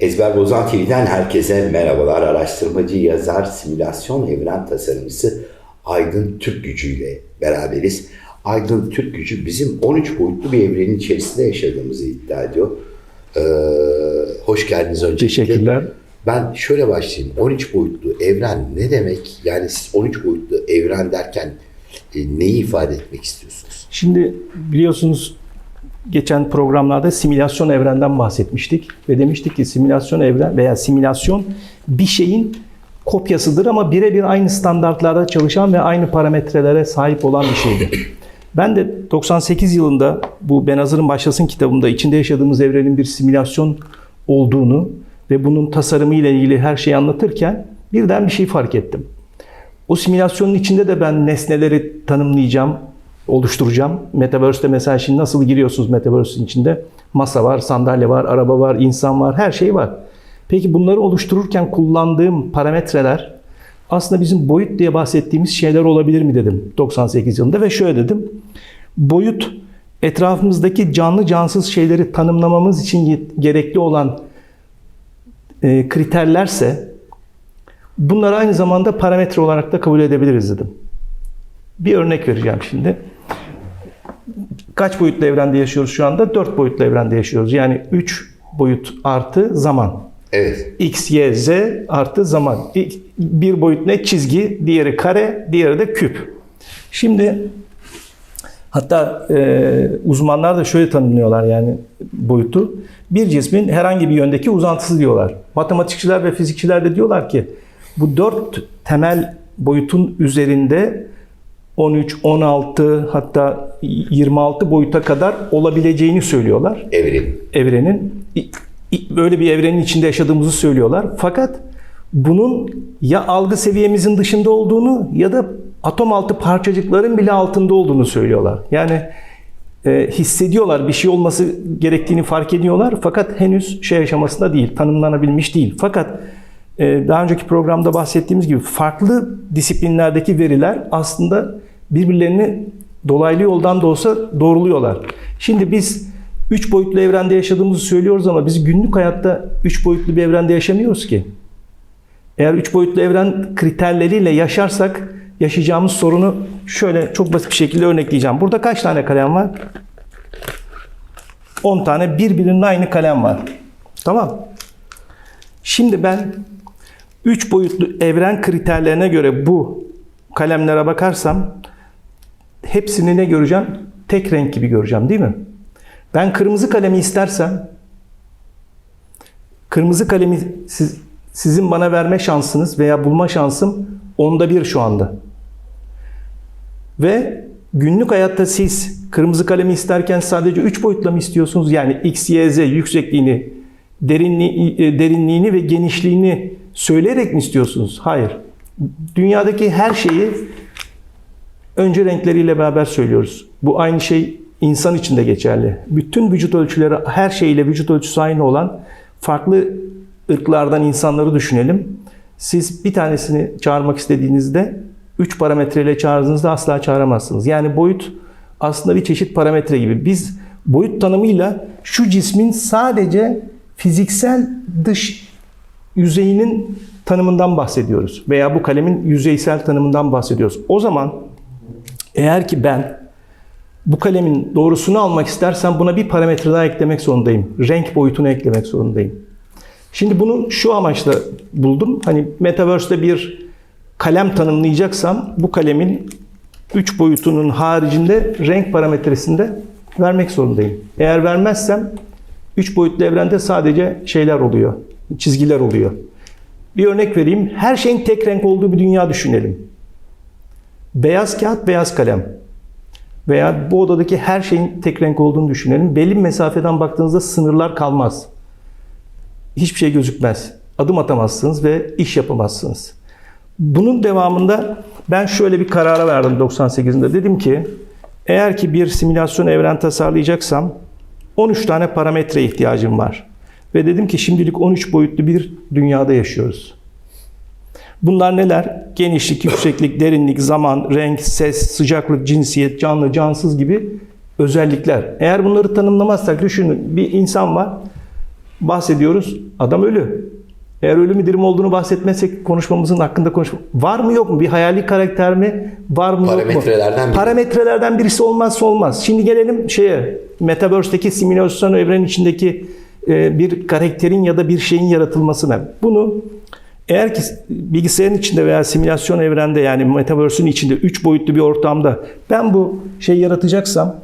Ezber Bozan TV'den herkese merhabalar. Araştırmacı, yazar, simülasyon evren tasarımcısı Aydın Türk Gücü ile beraberiz. Aydın Türk Gücü bizim 13 boyutlu bir evrenin içerisinde yaşadığımızı iddia ediyor. Ee, hoş geldiniz öncelikle. Teşekkürler. Ben şöyle başlayayım. 13 boyutlu evren ne demek? Yani siz 13 boyutlu evren derken e, neyi ifade etmek istiyorsunuz? Şimdi biliyorsunuz geçen programlarda simülasyon evrenden bahsetmiştik ve demiştik ki simülasyon evren veya simülasyon bir şeyin kopyasıdır ama birebir aynı standartlarda çalışan ve aynı parametrelere sahip olan bir şeydir. Ben de 98 yılında bu Ben Hazırım Başlasın kitabımda içinde yaşadığımız evrenin bir simülasyon olduğunu ve bunun tasarımı ile ilgili her şeyi anlatırken birden bir şey fark ettim. O simülasyonun içinde de ben nesneleri tanımlayacağım, oluşturacağım. Metaverse'de mesela şimdi nasıl giriyorsunuz Metaverse'in içinde? Masa var, sandalye var, araba var, insan var, her şey var. Peki bunları oluştururken kullandığım parametreler aslında bizim boyut diye bahsettiğimiz şeyler olabilir mi dedim 98 yılında ve şöyle dedim. Boyut etrafımızdaki canlı cansız şeyleri tanımlamamız için gerekli olan e, kriterlerse bunları aynı zamanda parametre olarak da kabul edebiliriz dedim. Bir örnek vereceğim şimdi. Kaç boyutlu evrende yaşıyoruz şu anda? 4 boyutlu evrende yaşıyoruz. Yani 3 boyut artı zaman. Evet. X, Y, Z artı zaman. Bir boyut ne? Çizgi, diğeri kare, diğeri de küp. Şimdi hatta e, uzmanlar da şöyle tanımlıyorlar yani boyutu. Bir cismin herhangi bir yöndeki uzantısı diyorlar. Matematikçiler ve fizikçiler de diyorlar ki bu dört temel boyutun üzerinde 13, 16 hatta 26 boyuta kadar olabileceğini söylüyorlar Evren. evrenin böyle bir evrenin içinde yaşadığımızı söylüyorlar. Fakat bunun ya algı seviyemizin dışında olduğunu ya da atom altı parçacıkların bile altında olduğunu söylüyorlar. Yani e, hissediyorlar bir şey olması gerektiğini fark ediyorlar fakat henüz şey aşamasında değil, tanımlanabilmiş değil. Fakat e, daha önceki programda bahsettiğimiz gibi farklı disiplinlerdeki veriler aslında birbirlerini dolaylı yoldan da olsa doğruluyorlar. Şimdi biz 3 boyutlu evrende yaşadığımızı söylüyoruz ama biz günlük hayatta 3 boyutlu bir evrende yaşamıyoruz ki. Eğer 3 boyutlu evren kriterleriyle yaşarsak yaşayacağımız sorunu şöyle çok basit bir şekilde örnekleyeceğim. Burada kaç tane kalem var? 10 tane birbirinin aynı kalem var. Tamam. Şimdi ben 3 boyutlu evren kriterlerine göre bu kalemlere bakarsam hepsini ne göreceğim? Tek renk gibi göreceğim değil mi? Ben kırmızı kalemi istersem kırmızı kalemi siz, sizin bana verme şansınız veya bulma şansım onda bir şu anda. Ve günlük hayatta siz kırmızı kalemi isterken sadece 3 boyutla mı istiyorsunuz? Yani x, y, z yüksekliğini, derinliği, derinliğini ve genişliğini söyleyerek mi istiyorsunuz? Hayır. Dünyadaki her şeyi önce renkleriyle beraber söylüyoruz. Bu aynı şey insan için de geçerli. Bütün vücut ölçüleri her şeyle vücut ölçüsü aynı olan farklı ırklardan insanları düşünelim. Siz bir tanesini çağırmak istediğinizde 3 parametreyle çağırdığınızda asla çağıramazsınız. Yani boyut aslında bir çeşit parametre gibi. Biz boyut tanımıyla şu cismin sadece fiziksel dış yüzeyinin tanımından bahsediyoruz. Veya bu kalemin yüzeysel tanımından bahsediyoruz. O zaman eğer ki ben bu kalemin doğrusunu almak istersem buna bir parametre daha eklemek zorundayım. Renk boyutunu eklemek zorundayım. Şimdi bunu şu amaçla buldum. Hani Metaverse'de bir kalem tanımlayacaksam bu kalemin 3 boyutunun haricinde renk parametresini de vermek zorundayım. Eğer vermezsem 3 boyutlu evrende sadece şeyler oluyor. Çizgiler oluyor. Bir örnek vereyim. Her şeyin tek renk olduğu bir dünya düşünelim. Beyaz kağıt, beyaz kalem veya bu odadaki her şeyin tek renk olduğunu düşünelim. Belli bir mesafeden baktığınızda sınırlar kalmaz. Hiçbir şey gözükmez. Adım atamazsınız ve iş yapamazsınız. Bunun devamında ben şöyle bir karara verdim 98'inde. Dedim ki eğer ki bir simülasyon evren tasarlayacaksam 13 tane parametre ihtiyacım var. Ve dedim ki şimdilik 13 boyutlu bir dünyada yaşıyoruz. Bunlar neler? Genişlik, yükseklik, derinlik, zaman, renk, ses, sıcaklık, cinsiyet, canlı, cansız gibi özellikler. Eğer bunları tanımlamazsak düşünün bir insan var. bahsediyoruz. Adam ölü. Eğer ölü mü dirim olduğunu bahsetmezsek konuşmamızın hakkında konuşma. Var mı yok mu? Bir hayali karakter mi? Var mı yok mu? Parametrelerden biri. Parametrelerden birisi olmazsa olmaz. Şimdi gelelim şeye. Metaverse'deki simülasyon evrenin içindeki e, bir karakterin ya da bir şeyin yaratılmasına. Bunu eğer ki bilgisayarın içinde veya simülasyon evrende yani Metaverse'ün içinde 3 boyutlu bir ortamda ben bu şey yaratacaksam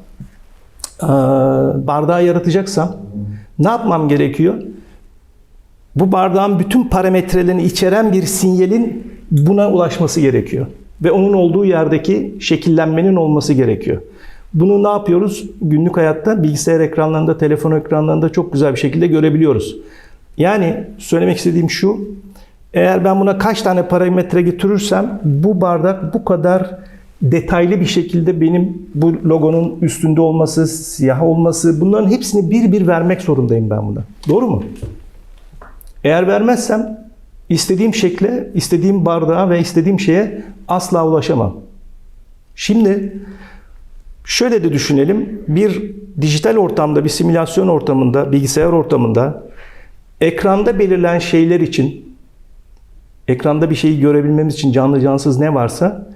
bardağı yaratacaksam ne yapmam gerekiyor? Bu bardağın bütün parametrelerini içeren bir sinyalin buna ulaşması gerekiyor. Ve onun olduğu yerdeki şekillenmenin olması gerekiyor. Bunu ne yapıyoruz? Günlük hayatta bilgisayar ekranlarında, telefon ekranlarında çok güzel bir şekilde görebiliyoruz. Yani söylemek istediğim şu. Eğer ben buna kaç tane parametre getirirsem bu bardak bu kadar detaylı bir şekilde benim bu logonun üstünde olması, siyah olması bunların hepsini bir bir vermek zorundayım ben buna. Doğru mu? Eğer vermezsem istediğim şekle, istediğim bardağa ve istediğim şeye asla ulaşamam. Şimdi şöyle de düşünelim. Bir dijital ortamda, bir simülasyon ortamında, bilgisayar ortamında ekranda belirlen şeyler için ekranda bir şeyi görebilmemiz için canlı cansız ne varsa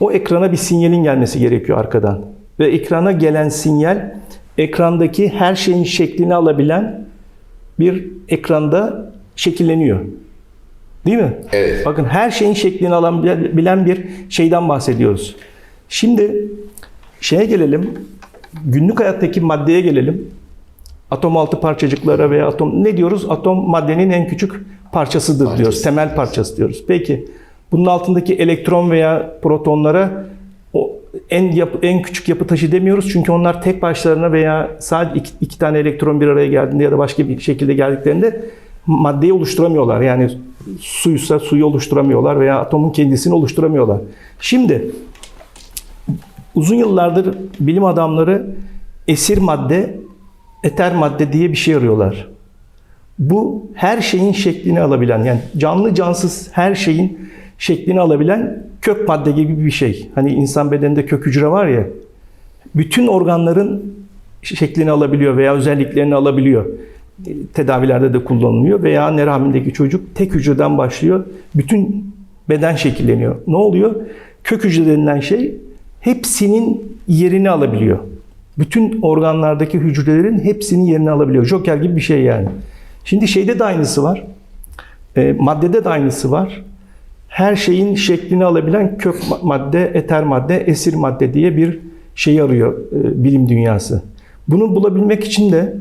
o ekrana bir sinyalin gelmesi gerekiyor arkadan. Ve ekrana gelen sinyal ekrandaki her şeyin şeklini alabilen bir ekranda şekilleniyor. Değil mi? Evet. Bakın her şeyin şeklini alabilen bir şeyden bahsediyoruz. Şimdi şeye gelelim. Günlük hayattaki maddeye gelelim. Atom altı parçacıklara veya atom ne diyoruz? Atom maddenin en küçük parçasıdır Parçası. diyoruz. Temel parçası diyoruz. Peki bunun altındaki elektron veya protonlara o en yapı, en küçük yapı taşı demiyoruz çünkü onlar tek başlarına veya sadece iki, iki tane elektron bir araya geldiğinde ya da başka bir şekilde geldiklerinde maddeyi oluşturamıyorlar. Yani suysa suyu oluşturamıyorlar veya atomun kendisini oluşturamıyorlar. Şimdi uzun yıllardır bilim adamları esir madde, eter madde diye bir şey arıyorlar. Bu her şeyin şeklini alabilen yani canlı cansız her şeyin şeklini alabilen kök madde gibi bir şey. Hani insan bedeninde kök hücre var ya bütün organların şeklini alabiliyor veya özelliklerini alabiliyor. Tedavilerde de kullanılıyor veya anne çocuk tek hücreden başlıyor. Bütün beden şekilleniyor. Ne oluyor? Kök hücre denilen şey hepsinin yerini alabiliyor. Bütün organlardaki hücrelerin hepsinin yerini alabiliyor. Joker gibi bir şey yani. Şimdi şeyde de aynısı var. E, maddede de aynısı var. Her şeyin şeklini alabilen kök ma- madde, eter madde, esir madde diye bir şey arıyor e, bilim dünyası. Bunu bulabilmek için de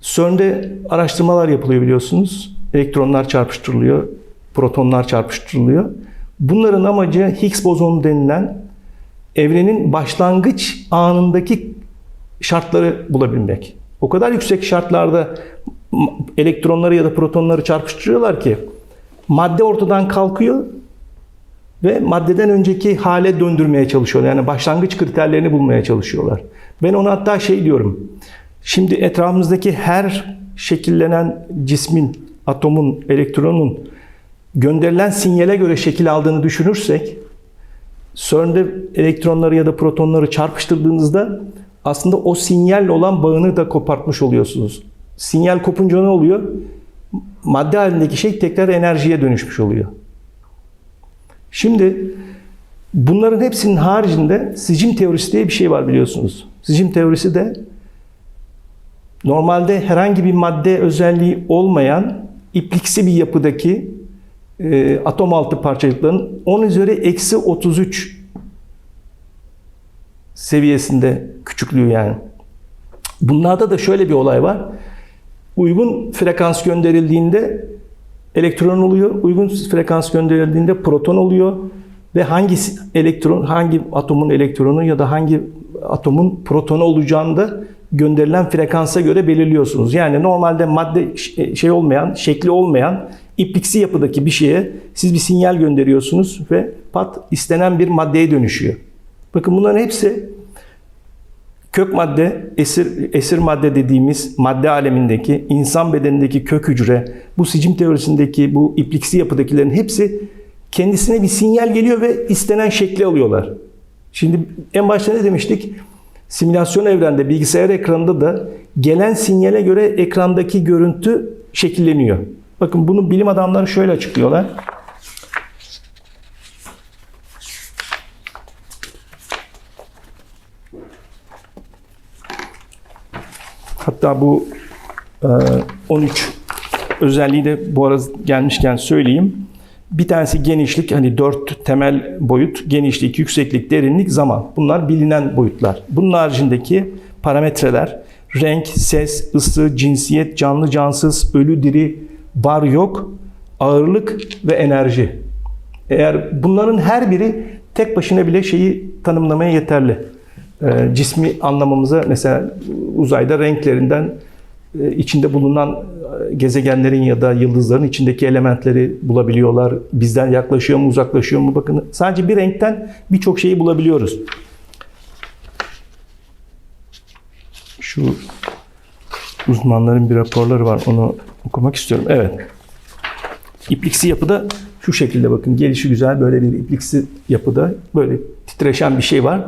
CERN'de araştırmalar yapılıyor biliyorsunuz. Elektronlar çarpıştırılıyor, protonlar çarpıştırılıyor. Bunların amacı Higgs bozonu denilen evrenin başlangıç anındaki şartları bulabilmek. O kadar yüksek şartlarda elektronları ya da protonları çarpıştırıyorlar ki madde ortadan kalkıyor ve maddeden önceki hale döndürmeye çalışıyorlar. Yani başlangıç kriterlerini bulmaya çalışıyorlar. Ben ona hatta şey diyorum. Şimdi etrafımızdaki her şekillenen cismin, atomun, elektronun gönderilen sinyale göre şekil aldığını düşünürsek CERN'de elektronları ya da protonları çarpıştırdığınızda aslında o sinyalle olan bağını da kopartmış oluyorsunuz. Sinyal kopunca ne oluyor? Madde halindeki şey tekrar enerjiye dönüşmüş oluyor. Şimdi bunların hepsinin haricinde sicim teorisi diye bir şey var biliyorsunuz. Sicim teorisi de normalde herhangi bir madde özelliği olmayan ipliksi bir yapıdaki e, atom altı parçacıkların 10 üzeri eksi 33 seviyesinde küçüklüğü yani. Bunlarda da şöyle bir olay var. Uygun frekans gönderildiğinde elektron oluyor. Uygun frekans gönderildiğinde proton oluyor. Ve hangi elektron, hangi atomun elektronu ya da hangi atomun protonu olacağını da gönderilen frekansa göre belirliyorsunuz. Yani normalde madde şey olmayan, şekli olmayan ipliksi yapıdaki bir şeye siz bir sinyal gönderiyorsunuz ve pat istenen bir maddeye dönüşüyor. Bakın bunların hepsi kök madde, esir, esir madde dediğimiz madde alemindeki, insan bedenindeki kök hücre, bu sicim teorisindeki bu ipliksi yapıdakilerin hepsi kendisine bir sinyal geliyor ve istenen şekli alıyorlar. Şimdi en başta ne demiştik? Simülasyon evrende bilgisayar ekranında da gelen sinyale göre ekrandaki görüntü şekilleniyor. Bakın bunu bilim adamları şöyle açıklıyorlar. Hatta bu e, 13 özelliği de bu arada gelmişken söyleyeyim. Bir tanesi genişlik, hani dört temel boyut, genişlik, yükseklik, derinlik, zaman. Bunlar bilinen boyutlar. Bunun haricindeki parametreler, renk, ses, ısı, cinsiyet, canlı, cansız, ölü, diri, var, yok, ağırlık ve enerji. Eğer bunların her biri tek başına bile şeyi tanımlamaya yeterli. Ee, cismi anlamamıza mesela uzayda renklerinden e, içinde bulunan e, gezegenlerin ya da yıldızların içindeki elementleri bulabiliyorlar. Bizden yaklaşıyor mu, uzaklaşıyor mu? Bakın sadece bir renkten birçok şeyi bulabiliyoruz. Şu uzmanların bir raporları var. Onu okumak istiyorum. Evet. İpliksi yapıda şu şekilde bakın. Gelişi güzel böyle bir ipliksi yapıda böyle titreşen bir şey var.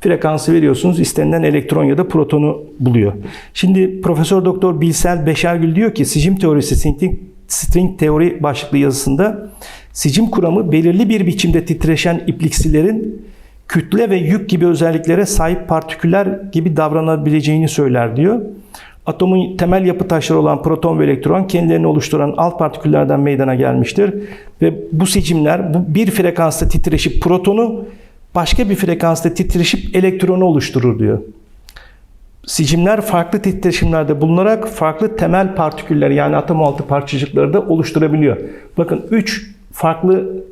Frekansı veriyorsunuz. istenilen elektron ya da protonu buluyor. Şimdi Profesör Doktor Bilsel Beşergül diyor ki sicim teorisi string, string teori başlıklı yazısında sicim kuramı belirli bir biçimde titreşen ipliksilerin kütle ve yük gibi özelliklere sahip partiküller gibi davranabileceğini söyler diyor. Atomun temel yapı taşları olan proton ve elektron kendilerini oluşturan alt partiküllerden meydana gelmiştir. Ve bu sicimler bu bir frekansta titreşip protonu başka bir frekansta titreşip elektronu oluşturur diyor. Sicimler farklı titreşimlerde bulunarak farklı temel partiküller yani atom altı parçacıkları da oluşturabiliyor. Bakın 3 farklı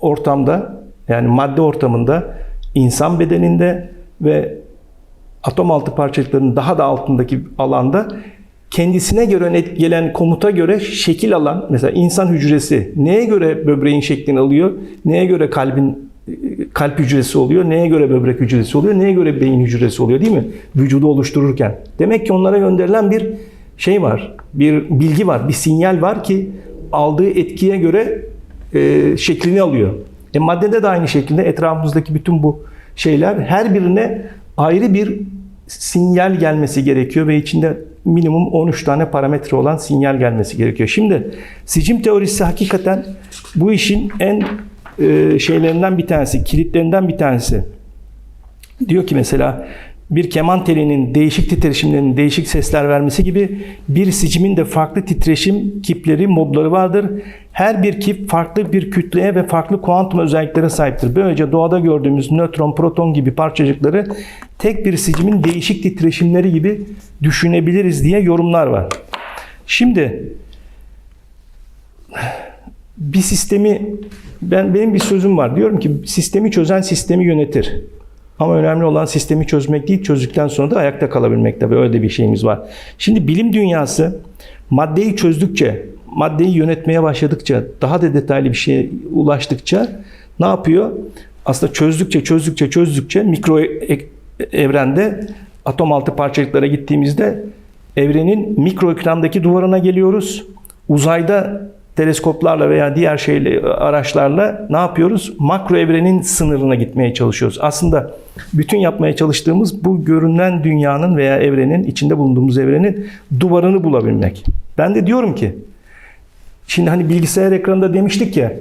ortamda yani madde ortamında insan bedeninde ve atom altı parçacıklarının daha da altındaki alanda kendisine göre gelen komuta göre şekil alan mesela insan hücresi neye göre böbreğin şeklini alıyor, neye göre kalbin kalp hücresi oluyor, neye göre böbrek hücresi oluyor, neye göre beyin hücresi oluyor değil mi? Vücudu oluştururken. Demek ki onlara gönderilen bir şey var, bir bilgi var, bir sinyal var ki aldığı etkiye göre e, şeklini alıyor. E maddede de aynı şekilde etrafımızdaki bütün bu şeyler her birine ayrı bir sinyal gelmesi gerekiyor ve içinde minimum 13 tane parametre olan sinyal gelmesi gerekiyor. Şimdi sicim teorisi hakikaten bu işin en e, şeylerinden bir tanesi, kilitlerinden bir tanesi. Diyor ki mesela bir keman telinin değişik titreşimlerinin değişik sesler vermesi gibi bir sicimin de farklı titreşim kipleri, modları vardır. Her bir kip farklı bir kütleye ve farklı kuantum özelliklere sahiptir. Böylece doğada gördüğümüz nötron, proton gibi parçacıkları tek bir sicimin değişik titreşimleri gibi düşünebiliriz diye yorumlar var. Şimdi bir sistemi ben benim bir sözüm var. Diyorum ki sistemi çözen sistemi yönetir. Ama önemli olan sistemi çözmek değil, çözdükten sonra da ayakta kalabilmek tabii öyle de bir şeyimiz var. Şimdi bilim dünyası maddeyi çözdükçe, maddeyi yönetmeye başladıkça, daha da detaylı bir şeye ulaştıkça ne yapıyor? Aslında çözdükçe, çözdükçe, çözdükçe mikro evrende atom altı parçacıklara gittiğimizde evrenin mikro ekrandaki duvarına geliyoruz. Uzayda teleskoplarla veya diğer şeyle araçlarla ne yapıyoruz? Makro evrenin sınırına gitmeye çalışıyoruz. Aslında bütün yapmaya çalıştığımız bu görünen dünyanın veya evrenin, içinde bulunduğumuz evrenin duvarını bulabilmek. Ben de diyorum ki, şimdi hani bilgisayar ekranında demiştik ya,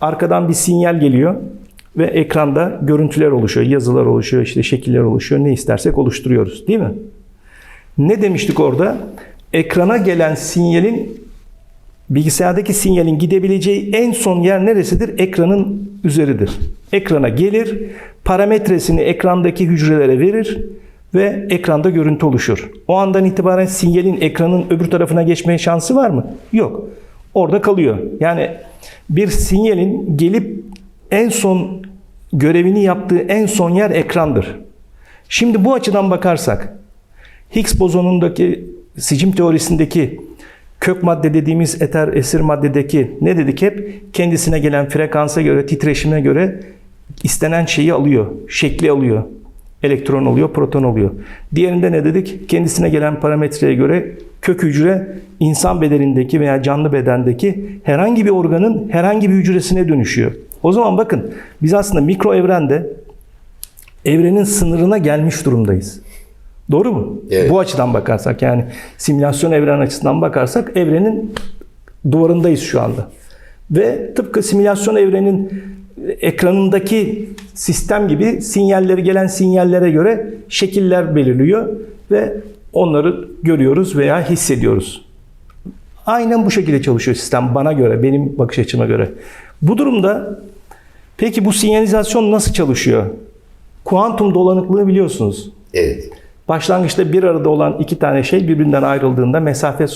arkadan bir sinyal geliyor ve ekranda görüntüler oluşuyor, yazılar oluşuyor, işte şekiller oluşuyor, ne istersek oluşturuyoruz değil mi? Ne demiştik orada? Ekrana gelen sinyalin bilgisayardaki sinyalin gidebileceği en son yer neresidir? Ekranın üzeridir. Ekrana gelir, parametresini ekrandaki hücrelere verir ve ekranda görüntü oluşur. O andan itibaren sinyalin ekranın öbür tarafına geçmeye şansı var mı? Yok. Orada kalıyor. Yani bir sinyalin gelip en son görevini yaptığı en son yer ekrandır. Şimdi bu açıdan bakarsak Higgs bozonundaki sicim teorisindeki kök madde dediğimiz eter esir maddedeki ne dedik hep kendisine gelen frekansa göre titreşime göre istenen şeyi alıyor, şekli alıyor. Elektron oluyor, proton oluyor. Diğerinde ne dedik? Kendisine gelen parametreye göre kök hücre insan bedenindeki veya canlı bedendeki herhangi bir organın herhangi bir hücresine dönüşüyor. O zaman bakın biz aslında mikro evrende evrenin sınırına gelmiş durumdayız. Doğru mu? Evet. Bu açıdan bakarsak yani simülasyon evren açısından bakarsak evrenin duvarındayız şu anda. Ve tıpkı simülasyon evrenin ekranındaki sistem gibi sinyalleri gelen sinyallere göre şekiller belirliyor ve onları görüyoruz veya hissediyoruz. Aynen bu şekilde çalışıyor sistem bana göre, benim bakış açıma göre. Bu durumda peki bu sinyalizasyon nasıl çalışıyor? Kuantum dolanıklığı biliyorsunuz. Evet. Başlangıçta bir arada olan iki tane şey birbirinden ayrıldığında mesafe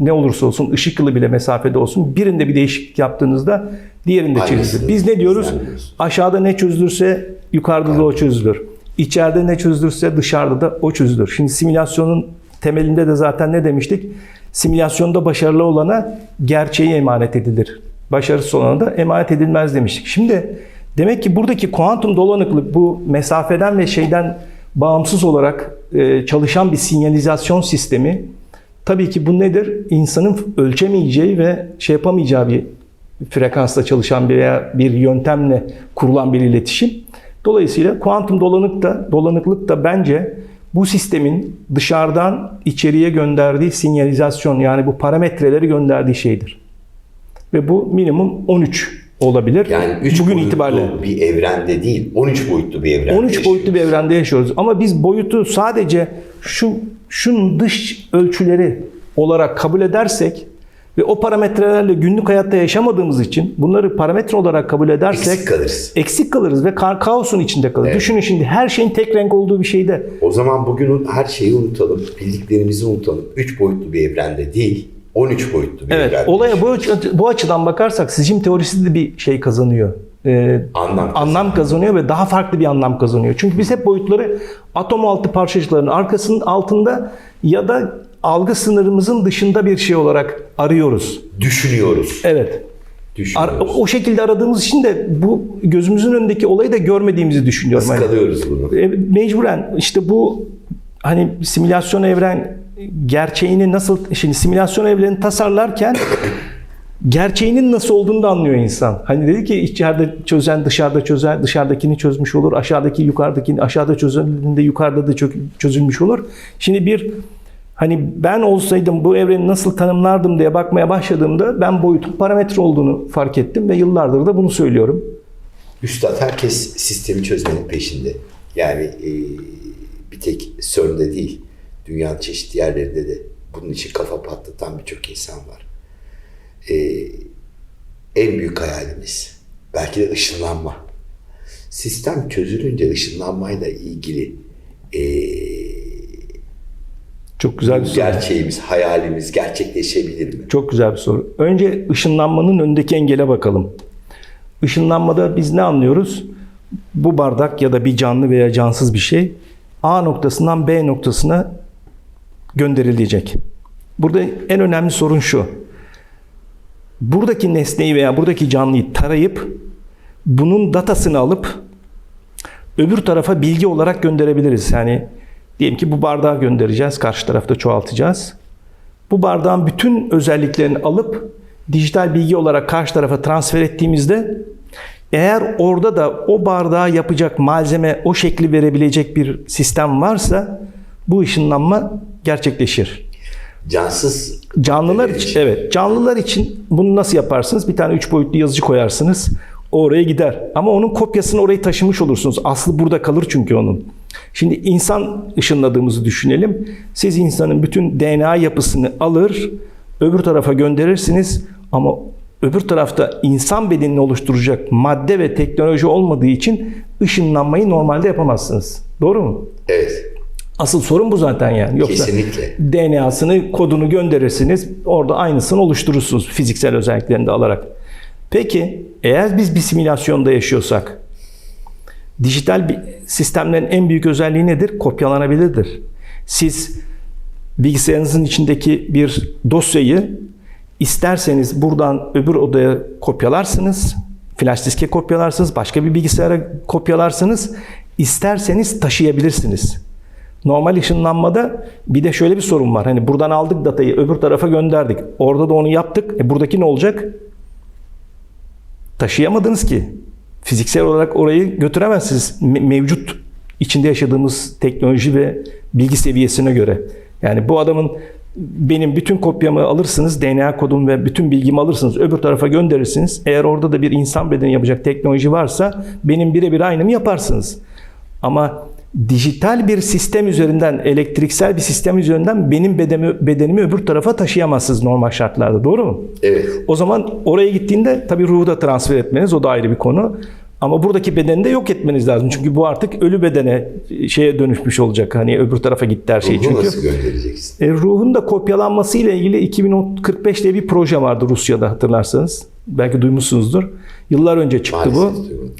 ne olursa olsun, ışık yılı bile mesafede olsun birinde bir değişiklik yaptığınızda diğerinde çözülür. Biz ne diyoruz? Aşağıda ne çözülürse yukarıda da o çözülür. İçeride ne çözülürse dışarıda da o çözülür. Şimdi simülasyonun temelinde de zaten ne demiştik? Simülasyonda başarılı olana gerçeği emanet edilir. Başarısız olana da emanet edilmez demiştik. Şimdi demek ki buradaki kuantum dolanıklık bu mesafeden ve şeyden bağımsız olarak e, çalışan bir sinyalizasyon sistemi Tabii ki bu nedir? İnsanın ölçemeyeceği ve şey yapamayacağı bir frekansla çalışan bir veya bir yöntemle kurulan bir iletişim. Dolayısıyla kuantum dolanık da, dolanıklık da bence bu sistemin dışarıdan içeriye gönderdiği sinyalizasyon yani bu parametreleri gönderdiği şeydir. Ve bu minimum 13 olabilir. Yani 3 Bugün boyutlu itibariyle. bir evrende değil, 13 boyutlu bir evrende 13 boyutlu bir evrende yaşıyoruz. Ama biz boyutu sadece şu şunun dış ölçüleri olarak kabul edersek ve o parametrelerle günlük hayatta yaşamadığımız için bunları parametre olarak kabul edersek Eksik kalırız. eksik kalırız ve ka- kaosun içinde kalırız. Evet. Düşünün şimdi her şeyin tek renk olduğu bir şeyde O zaman bugün her şeyi unutalım, bildiklerimizi unutalım. 3 boyutlu bir evrende değil, 13 boyutlu bir evet evrende. olaya bu, bu açıdan bakarsak sicim teorisi de bir şey kazanıyor. Ee, Anlam anlam kazanıyor ve daha farklı bir anlam kazanıyor. Çünkü biz hep boyutları atom altı parçacıkların arkasının altında ya da algı sınırımızın dışında bir şey olarak arıyoruz. Düşünüyoruz. Evet. Ar- Düşünüyoruz. o şekilde aradığımız için de bu gözümüzün önündeki olayı da görmediğimizi düşünüyorum. Hani, Iskalıyoruz bunu. e, mecburen işte bu hani simülasyon evren gerçeğini nasıl şimdi simülasyon evrenini tasarlarken gerçeğinin nasıl olduğunu da anlıyor insan. Hani dedi ki içeride çözen dışarıda çözer, dışarıdakini çözmüş olur. Aşağıdaki yukarıdakini aşağıda çözüldüğünde yukarıda da çö- çözülmüş olur. Şimdi bir hani ben olsaydım bu evreni nasıl tanımlardım diye bakmaya başladığımda ben boyutun parametre olduğunu fark ettim ve yıllardır da bunu söylüyorum. Üstad herkes sistemi çözmenin peşinde. Yani e, bir tek CERN'de değil, dünyanın çeşitli yerlerinde de bunun için kafa patlatan birçok insan var. E, en büyük hayalimiz belki de ışınlanma. Sistem çözülünce ışınlanmayla ilgili e, Çok güzel bir soru. gerçeğimiz, hayalimiz gerçekleşebilir mi? Çok güzel bir soru. Önce ışınlanmanın önündeki engele bakalım. Işınlanmada biz ne anlıyoruz? Bu bardak ya da bir canlı veya cansız bir şey A noktasından B noktasına gönderilecek. Burada en önemli sorun şu. Buradaki nesneyi veya buradaki canlıyı tarayıp bunun datasını alıp öbür tarafa bilgi olarak gönderebiliriz. Yani diyelim ki bu bardağı göndereceğiz, karşı tarafta çoğaltacağız. Bu bardağın bütün özelliklerini alıp dijital bilgi olarak karşı tarafa transfer ettiğimizde eğer orada da o bardağa yapacak malzeme o şekli verebilecek bir sistem varsa bu ışınlanma gerçekleşir. Cansız Canlılar için evet canlılar için bunu nasıl yaparsınız? Bir tane üç boyutlu yazıcı koyarsınız. O oraya gider. Ama onun kopyasını oraya taşımış olursunuz. Aslı burada kalır çünkü onun. Şimdi insan ışınladığımızı düşünelim. Siz insanın bütün DNA yapısını alır, öbür tarafa gönderirsiniz ama öbür tarafta insan bedenini oluşturacak madde ve teknoloji olmadığı için ışınlanmayı normalde yapamazsınız. Doğru mu? Evet, Asıl sorun bu zaten yani. Yoksa kesinlikle. DNA'sını, kodunu gönderirsiniz. Orada aynısını oluşturursunuz fiziksel özelliklerini de alarak. Peki eğer biz bir simülasyonda yaşıyorsak dijital bir sistemlerin en büyük özelliği nedir? Kopyalanabilirdir. Siz bilgisayarınızın içindeki bir dosyayı isterseniz buradan öbür odaya kopyalarsınız. Flash diske kopyalarsınız. Başka bir bilgisayara kopyalarsınız. İsterseniz taşıyabilirsiniz. Normal ışınlanmada bir de şöyle bir sorun var. Hani buradan aldık datayı öbür tarafa gönderdik. Orada da onu yaptık. E buradaki ne olacak? Taşıyamadınız ki. Fiziksel olarak orayı götüremezsiniz. Me- mevcut içinde yaşadığımız teknoloji ve bilgi seviyesine göre. Yani bu adamın benim bütün kopyamı alırsınız, DNA kodumu ve bütün bilgimi alırsınız, öbür tarafa gönderirsiniz. Eğer orada da bir insan bedeni yapacak teknoloji varsa benim birebir aynımı yaparsınız. Ama dijital bir sistem üzerinden, elektriksel bir sistem üzerinden benim bedenimi, bedenimi öbür tarafa taşıyamazsınız normal şartlarda. Doğru mu? Evet. O zaman oraya gittiğinde tabii ruhu da transfer etmeniz o da ayrı bir konu. Ama buradaki bedeni de yok etmeniz lazım. Çünkü bu artık ölü bedene şeye dönüşmüş olacak. Hani öbür tarafa gitti her şey. Ruhu Çünkü nasıl göndereceksin? e, ruhun da kopyalanması ile ilgili 2045 diye bir proje vardı Rusya'da hatırlarsanız. Belki duymuşsunuzdur. Yıllar önce çıktı bu. Maalesef duymadım.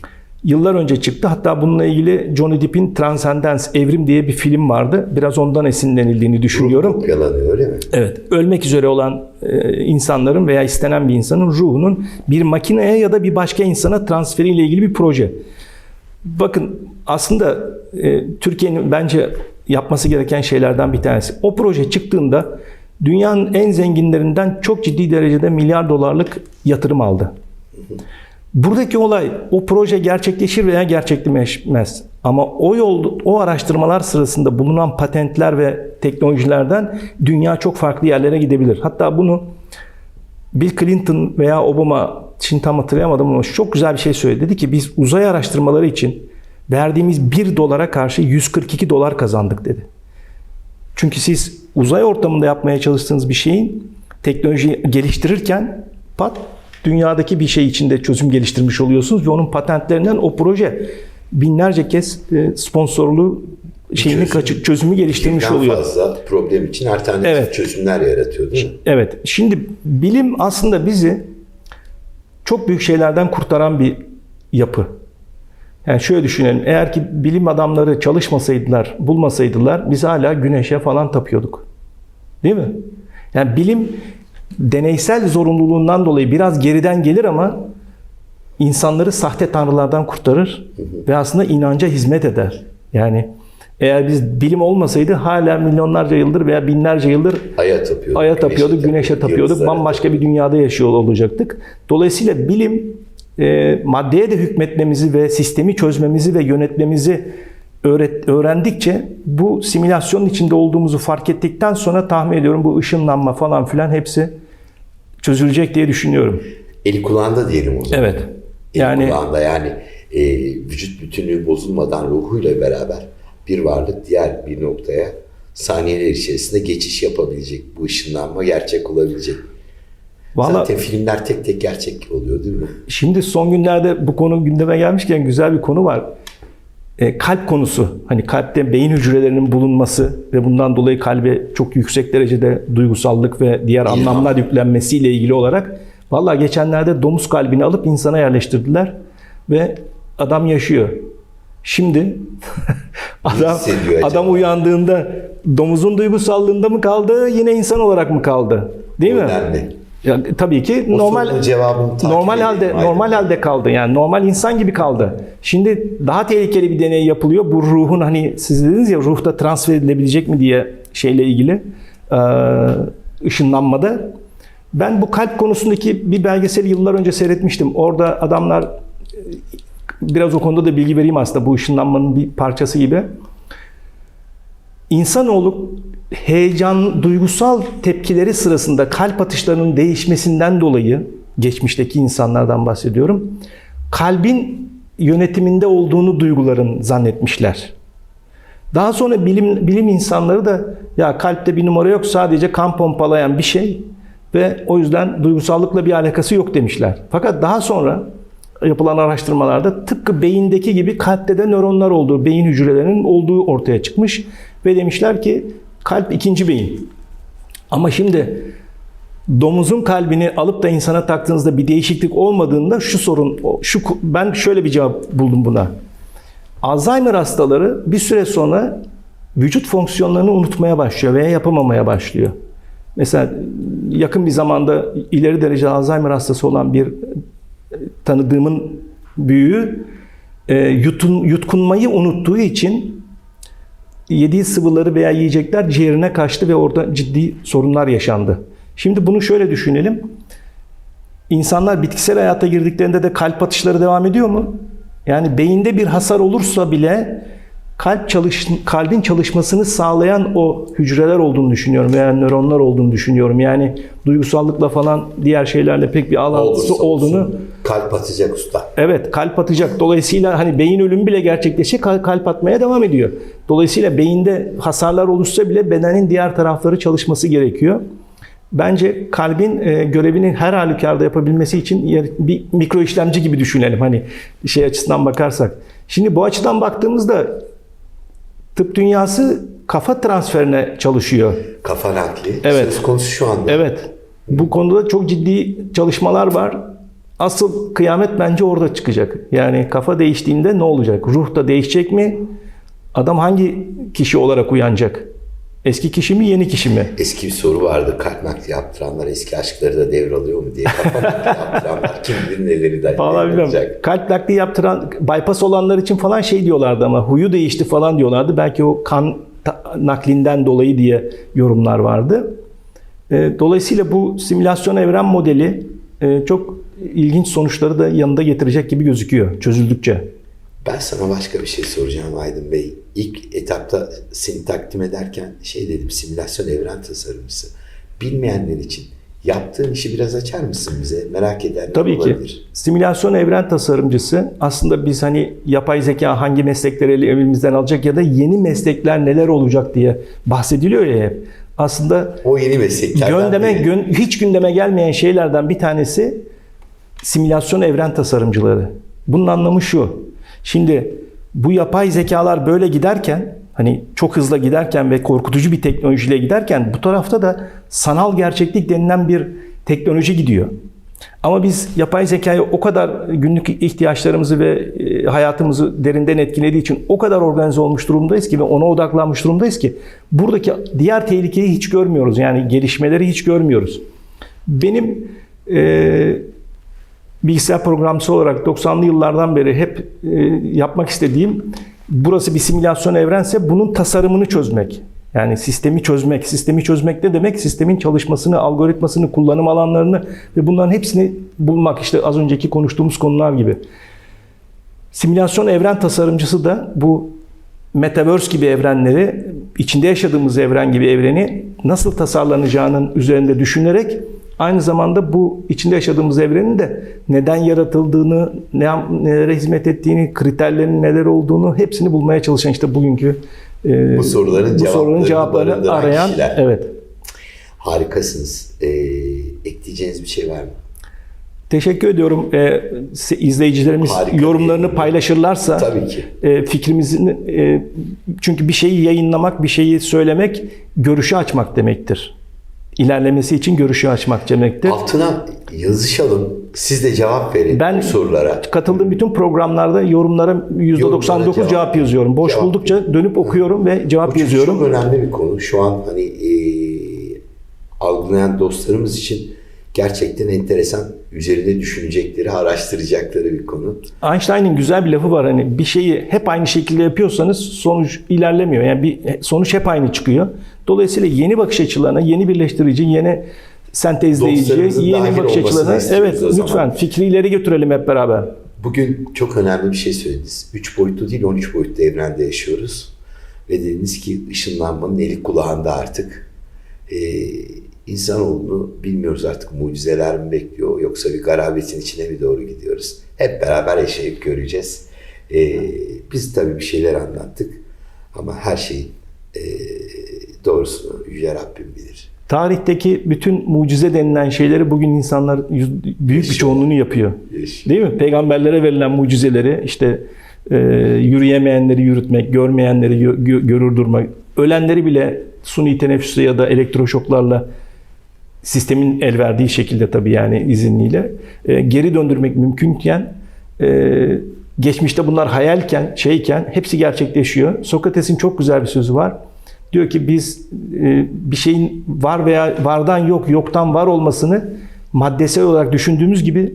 Yıllar önce çıktı. Hatta bununla ilgili Johnny Depp'in Transcendence, Evrim diye bir film vardı. Biraz ondan esinlenildiğini düşünüyorum. Kopyalanıyor öyle mi? Evet, ölmek üzere olan e, insanların veya istenen bir insanın ruhunun bir makineye ya da bir başka insana transferiyle ilgili bir proje. Bakın aslında e, Türkiye'nin bence yapması gereken şeylerden bir tanesi. O proje çıktığında dünyanın en zenginlerinden çok ciddi derecede milyar dolarlık yatırım aldı. Buradaki olay o proje gerçekleşir veya gerçekleşmez. Ama o yol, o araştırmalar sırasında bulunan patentler ve teknolojilerden dünya çok farklı yerlere gidebilir. Hatta bunu Bill Clinton veya Obama, şimdi tam hatırlayamadım ama çok güzel bir şey söyledi. Dedi ki biz uzay araştırmaları için verdiğimiz 1 dolara karşı 142 dolar kazandık dedi. Çünkü siz uzay ortamında yapmaya çalıştığınız bir şeyin teknolojiyi geliştirirken pat dünyadaki bir şey içinde çözüm geliştirmiş oluyorsunuz ve onun patentlerinden o proje binlerce kez e, sponsorlu şeyini Çözüm. kaçı- çözümü geliştirmiş Birden oluyor. fazla problem için alternatif Evet. çözümler yaratıyor değil mi? Evet. Şimdi bilim aslında bizi çok büyük şeylerden kurtaran bir yapı. Yani şöyle düşünelim. Eğer ki bilim adamları çalışmasaydılar, bulmasaydılar biz hala güneşe falan tapıyorduk. Değil mi? Yani bilim deneysel zorunluluğundan dolayı biraz geriden gelir ama insanları sahte tanrılardan kurtarır ve aslında inanca hizmet eder. Yani eğer biz bilim olmasaydı hala milyonlarca yıldır veya binlerce yıldır Aya tapıyorduk. Aya tapıyorduk, güneşe tapıyorduk, bambaşka bir dünyada yaşıyor olacaktık. Dolayısıyla bilim e, maddeye de hükmetmemizi ve sistemi çözmemizi ve yönetmemizi öğret, öğrendikçe bu simülasyonun içinde olduğumuzu fark ettikten sonra tahmin ediyorum bu ışınlanma falan filan hepsi çözülecek diye düşünüyorum. Eli kulağında diyelim o zaman. Evet. Eli Yani kulağında yani e, vücut bütünlüğü bozulmadan ruhuyla beraber bir varlık diğer bir noktaya saniyeler içerisinde geçiş yapabilecek. Bu ışınlanma gerçek olabilecek. valla Zaten filmler tek tek gerçek oluyor değil mi? Şimdi son günlerde bu konu gündeme gelmişken güzel bir konu var. E, kalp konusu. Hani kalpte beyin hücrelerinin bulunması ve bundan dolayı kalbe çok yüksek derecede duygusallık ve diğer İlham. anlamlar yüklenmesiyle ilgili olarak vallahi geçenlerde domuz kalbini alıp insana yerleştirdiler ve adam yaşıyor. Şimdi adam adam uyandığında domuzun duygusallığında mı kaldı, yine insan olarak mı kaldı? Değil mi? Önemli. Ya, tabii ki O normal cevabını normal halde Aynen. normal halde kaldı. Yani normal insan gibi kaldı. Şimdi daha tehlikeli bir deney yapılıyor. Bu ruhun hani siz dediniz ya ruhta transfer edilebilecek mi diye şeyle ilgili ışınlanmada. Ben bu kalp konusundaki bir belgeseli yıllar önce seyretmiştim. Orada adamlar biraz o konuda da bilgi vereyim aslında bu ışınlanmanın bir parçası gibi. İnsanoğlu heyecan, duygusal tepkileri sırasında kalp atışlarının değişmesinden dolayı, geçmişteki insanlardan bahsediyorum, kalbin yönetiminde olduğunu duyguların zannetmişler. Daha sonra bilim, bilim insanları da ya kalpte bir numara yok sadece kan pompalayan bir şey ve o yüzden duygusallıkla bir alakası yok demişler. Fakat daha sonra yapılan araştırmalarda tıpkı beyindeki gibi kalpte de nöronlar olduğu, beyin hücrelerinin olduğu ortaya çıkmış ve demişler ki kalp ikinci beyin. Ama şimdi domuzun kalbini alıp da insana taktığınızda bir değişiklik olmadığında şu sorun, şu ben şöyle bir cevap buldum buna. Alzheimer hastaları bir süre sonra vücut fonksiyonlarını unutmaya başlıyor veya yapamamaya başlıyor. Mesela yakın bir zamanda ileri derece Alzheimer hastası olan bir tanıdığımın büyüğü e, yutun, yutkunmayı unuttuğu için yediği sıvıları veya yiyecekler ciğerine kaçtı ve orada ciddi sorunlar yaşandı. Şimdi bunu şöyle düşünelim. İnsanlar bitkisel hayata girdiklerinde de kalp atışları devam ediyor mu? Yani beyinde bir hasar olursa bile kalp çalış kalbin çalışmasını sağlayan o hücreler olduğunu düşünüyorum veya nöronlar olduğunu düşünüyorum. Yani duygusallıkla falan diğer şeylerle pek bir alakası olduğunu olsun, kalp atacak usta. Evet kalp atacak. Dolayısıyla hani beyin ölümü bile gerçekleşecek kal- kalp atmaya devam ediyor. Dolayısıyla beyinde hasarlar oluşsa bile bedenin diğer tarafları çalışması gerekiyor. Bence kalbin e, görevini her halükarda yapabilmesi için bir mikro işlemci gibi düşünelim hani şey açısından bakarsak. Şimdi bu açıdan baktığımızda tıp dünyası kafa transferine çalışıyor. Kafa nakli Evet. söz konusu şu anda. Evet. Bu konuda çok ciddi çalışmalar var. Asıl kıyamet bence orada çıkacak. Yani kafa değiştiğinde ne olacak? Ruh da değişecek mi? Adam hangi kişi olarak uyanacak? Eski kişi mi, yeni kişi mi? Eski bir soru vardı. Kalp nakli yaptıranlar eski aşkları da devralıyor mu diye. Kafa nakli yaptıranlar kim bilir neleri de Vallahi bilmiyorum. Kalp nakli yaptıran, bypass olanlar için falan şey diyorlardı ama huyu değişti falan diyorlardı. Belki o kan naklinden dolayı diye yorumlar vardı. E, Dolayısıyla bu simülasyon evren modeli e, çok ilginç sonuçları da yanında getirecek gibi gözüküyor çözüldükçe. Ben sana başka bir şey soracağım Aydın Bey. İlk etapta seni takdim ederken şey dedim simülasyon evren tasarımcısı. Bilmeyenler için yaptığın işi biraz açar mısın bize? Merak edenler Tabii ki. olabilir. Simülasyon evren tasarımcısı aslında biz hani yapay zeka hangi meslekleri elimizden alacak ya da yeni meslekler neler olacak diye bahsediliyor ya hep. Aslında O yeni mesleklerden gündeme, gün, hiç gündeme gelmeyen şeylerden bir tanesi simülasyon evren tasarımcıları. Bunun anlamı şu. Şimdi bu yapay zekalar böyle giderken hani çok hızlı giderken ve korkutucu bir teknolojiyle giderken bu tarafta da sanal gerçeklik denilen bir teknoloji gidiyor. Ama biz yapay zekayı o kadar günlük ihtiyaçlarımızı ve e, hayatımızı derinden etkilediği için o kadar organize olmuş durumdayız ki ve ona odaklanmış durumdayız ki buradaki diğer tehlikeyi hiç görmüyoruz. Yani gelişmeleri hiç görmüyoruz. Benim e, bilgisayar programcısı olarak 90'lı yıllardan beri hep e, yapmak istediğim burası bir simülasyon evrense bunun tasarımını çözmek. Yani sistemi çözmek. Sistemi çözmek ne demek? Sistemin çalışmasını, algoritmasını, kullanım alanlarını ve bunların hepsini bulmak. İşte az önceki konuştuğumuz konular gibi. Simülasyon evren tasarımcısı da bu metaverse gibi evrenleri, içinde yaşadığımız evren gibi evreni nasıl tasarlanacağının üzerinde düşünerek aynı zamanda bu içinde yaşadığımız evrenin de neden yaratıldığını, ne, nelere hizmet ettiğini, kriterlerinin neler olduğunu hepsini bulmaya çalışan işte bugünkü e, Bu soruların bu sorunun cevaplarını arayan kişiler. evet. Harikasınız. Ee, ekleyeceğiniz bir şey var mı? Teşekkür ediyorum. Ee, izleyicilerimiz Harika yorumlarını bir- paylaşırlarsa Tabii ki. e, fikrimizin e, çünkü bir şeyi yayınlamak, bir şeyi söylemek görüşü açmak demektir. İlerlemesi için görüşü açmak demektir. Altına yazışalım. Siz de cevap verin Ben- bu sorulara. Katıldığım bütün programlarda yorumlara %99 Yorumlara cevap, cevap- yazıyorum. Boş cevap- buldukça dönüp okuyorum ve cevap Bu yazıyorum. Çok önemli bir konu. Şu an hani e, algılayan dostlarımız için gerçekten enteresan, üzerinde düşünecekleri, araştıracakları bir konu. Einstein'ın güzel bir lafı var hani bir şeyi hep aynı şekilde yapıyorsanız sonuç ilerlemiyor. Yani bir sonuç hep aynı çıkıyor. Dolayısıyla yeni bakış açılarına, yeni birleştirici, yeni sentezleyici, yeni bakış açılarına evet lütfen fikri ileri götürelim hep beraber. Bugün çok önemli bir şey söylediniz. 3 boyutlu değil 13 boyutlu evrende yaşıyoruz. Ve dediniz ki ışınlanmanın eli kulağında artık. Ee, insanoğlunu bilmiyoruz artık mucizeler mi bekliyor yoksa bir garabetin içine mi doğru gidiyoruz. Hep beraber yaşayıp göreceğiz. Ee, biz tabii bir şeyler anlattık ama her şeyin e, doğrusunu Yüce Rabbim bilir. Tarihteki bütün mucize denilen şeyleri bugün insanlar yüz- büyük bir çoğunluğunu yapıyor. Yaşıyor. Değil mi? Peygamberlere verilen mucizeleri işte e, yürüyemeyenleri yürütmek, görmeyenleri gö- gö- görür durmak, ölenleri bile suni teneffüsle ya da elektroşoklarla sistemin el verdiği şekilde tabii yani izinliyle e, geri döndürmek mümkünken e, geçmişte bunlar hayalken, şeyken hepsi gerçekleşiyor. Sokrates'in çok güzel bir sözü var. Diyor ki biz e, bir şeyin var veya vardan yok, yoktan var olmasını maddesel olarak düşündüğümüz gibi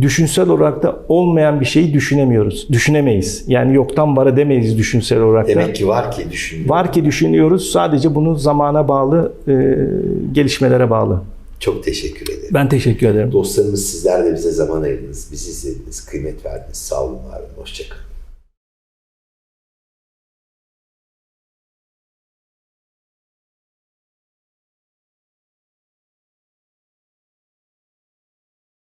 düşünsel olarak da olmayan bir şeyi düşünemiyoruz. Düşünemeyiz. Yani yoktan vara demeyiz düşünsel olarak da. Demek ki var ki düşünüyor. Var ki düşünüyoruz. Sadece bunu zamana bağlı, e, gelişmelere bağlı. Çok teşekkür ederim. Ben teşekkür ederim. Dostlarımız sizler de bize zaman ayırdınız. Bizi izlediniz, kıymet verdiniz. Sağ olun, var olun. Hoşçakalın.